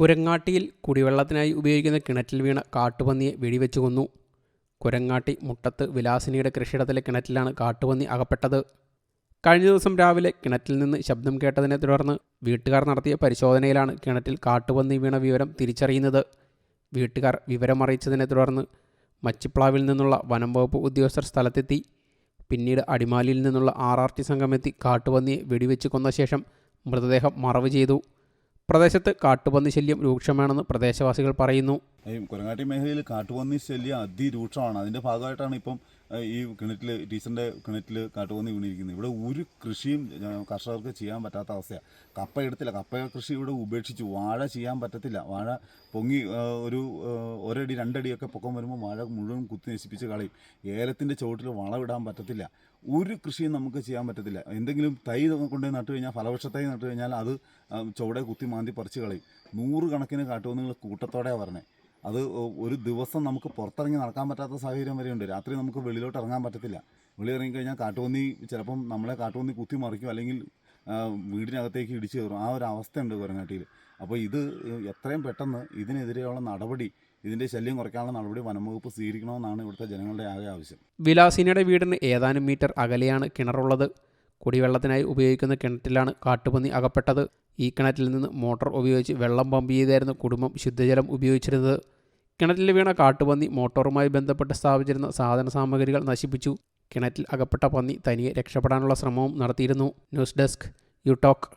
കുരങ്ങാട്ടിയിൽ കുടിവെള്ളത്തിനായി ഉപയോഗിക്കുന്ന കിണറ്റിൽ വീണ കാട്ടുപന്നിയെ വെടിവെച്ചു കൊന്നു. കുരങ്ങാട്ടി മുട്ടത്ത് വിലാസിനിയുടെ കൃഷിയിടത്തിലെ കിണറ്റിലാണ് കാട്ടുപന്നി അകപ്പെട്ടത്. കഴിഞ്ഞ ദിവസം രാവിലെ കിണറ്റിൽ നിന്ന് ശബ്ദം കേട്ടതിനെ തുടർന്ന് വീട്ടുകാർ നടത്തിയ പരിശോധനയിലാണ് കിണറ്റിൽ കാട്ടുപന്നി വീണ വിവരം തിരിച്ചറിയുന്നത്. വീട്ടുകാർ വിവരമറിയിച്ചതിനെ തുടർന്ന് മച്ചിപ്ലാവിൽ നിന്നുള്ള വനം വകുപ്പ് ഉദ്യോഗസ്ഥർ സ്ഥലത്തെത്തി. പിന്നീട് അടിമാലിയിൽ നിന്നുള്ള ആർ ആർ ടി സംഘമെത്തി കാട്ടുപന്നിയെ വെടിവെച്ച് കൊന്ന ശേഷം മൃതദേഹം മറവ് ചെയ്തു. പ്രദേശത്ത് കാട്ടുപന്നി ശല്യം രൂക്ഷമാണെന്ന് പ്രദേശവാസികൾ പറയുന്നു. കൊരങ്ങാട്ടി മേഖലയിൽ കാട്ടുപന്നി ശല്യം അതിരൂക്ഷമാണ്. അതിന്റെ ഭാഗമായിട്ടാണ് ഇപ്പം ഈ കിണറ്റിൽ ടീച്ചറിന്റെ കിണറ്റിൽ കാട്ടുപോന്നി വീണിരിക്കുന്നത് ഇവിടെ ഒരു കൃഷിയും കർഷകർക്ക് ചെയ്യാൻ പറ്റാത്ത അവസ്ഥയാണ് കപ്പ എടുത്തില്ല. കപ്പ കൃഷി ഇവിടെ ഉപേക്ഷിച്ചു. വാഴ ചെയ്യാൻ പറ്റത്തില്ല. വാഴ പൊങ്ങി ഒരു ഒരടി രണ്ടടിയൊക്കെ പൊക്കം വരുമ്പോൾ വാഴ മുഴുവൻ കുത്തി നശിപ്പിച്ച് കളയും. ഏലത്തിന്റെ ചുവട്ടിൽ വളമിടാൻ പറ്റത്തില്ല. ഒരു കൃഷിയും നമുക്ക് ചെയ്യാൻ പറ്റത്തില്ല. എന്തെങ്കിലും തൈ കൊണ്ടുപോയി നട്ടു കഴിഞ്ഞാൽ ഫലവൃക്ഷ തൈ നട്ടു കഴിഞ്ഞാൽ അത് ചുവടെ കുത്തി മാന്തി പറിച്ച് കളയും. നൂറുകണക്കിന് കാട്ടുപോന്നികൾ കൂട്ടത്തോടെയാണ് പറഞ്ഞത് അത് ഒരു ദിവസം നമുക്ക് പുറത്തിറങ്ങി നടക്കാൻ പറ്റാത്ത സാഹചര്യം വരെയുണ്ട്. രാത്രി നമുക്ക് വെളിയിലോട്ട് ഇറങ്ങാൻ പറ്റത്തില്ല. വെളിയിൽ ഇറങ്ങിക്കഴിഞ്ഞാൽ കാട്ടുപന്നി ചിലപ്പം നമ്മളെ കാട്ടുപന്നി കുത്തി മറിക്കും. അല്ലെങ്കിൽ വീടിനകത്തേക്ക് ഇടിച്ചു കയറും. ആ ഒരു അവസ്ഥയുണ്ട് കുരങ്ങാട്ടിയിൽ. അപ്പോൾ ഇത് എത്രയും പെട്ടെന്ന് ഇതിനെതിരെയുള്ള നടപടി ഇതിന്റെ ശല്യം കുറയ്ക്കാനുള്ള നടപടി വനംവകുപ്പ് സ്വീകരിക്കണമെന്നാണ് ഇവിടുത്തെ ജനങ്ങളുടെ ആകെ ആവശ്യം. വിലാസിനിയുടെ വീടിന് ഏതാനും മീറ്റർ അകലെയാണ് കിണറുള്ളത്. കുടിവെള്ളത്തിനായി ഉപയോഗിക്കുന്ന കിണറ്റിലാണ് കാട്ടുപന്നി അകപ്പെട്ടത്. ഈ കിണറ്റിൽ നിന്ന് മോട്ടോർ ഉപയോഗിച്ച് വെള്ളം പമ്പ് ചെയ്തായിരുന്നു കുടുംബം ശുദ്ധജലം ഉപയോഗിച്ചിരുന്നത്. കിണറ്റിൽ വീണ കാട്ടുപന്നി മോട്ടോറുമായി ബന്ധപ്പെട്ട് സ്ഥാപിച്ചിരുന്ന സാധന സാമഗ്രികൾ നശിപ്പിച്ചു. കിണറ്റിൽ അകപ്പെട്ട പന്നി തനിയെ രക്ഷപ്പെടാനുള്ള ശ്രമവും നടത്തിയിരുന്നു. News desk you talk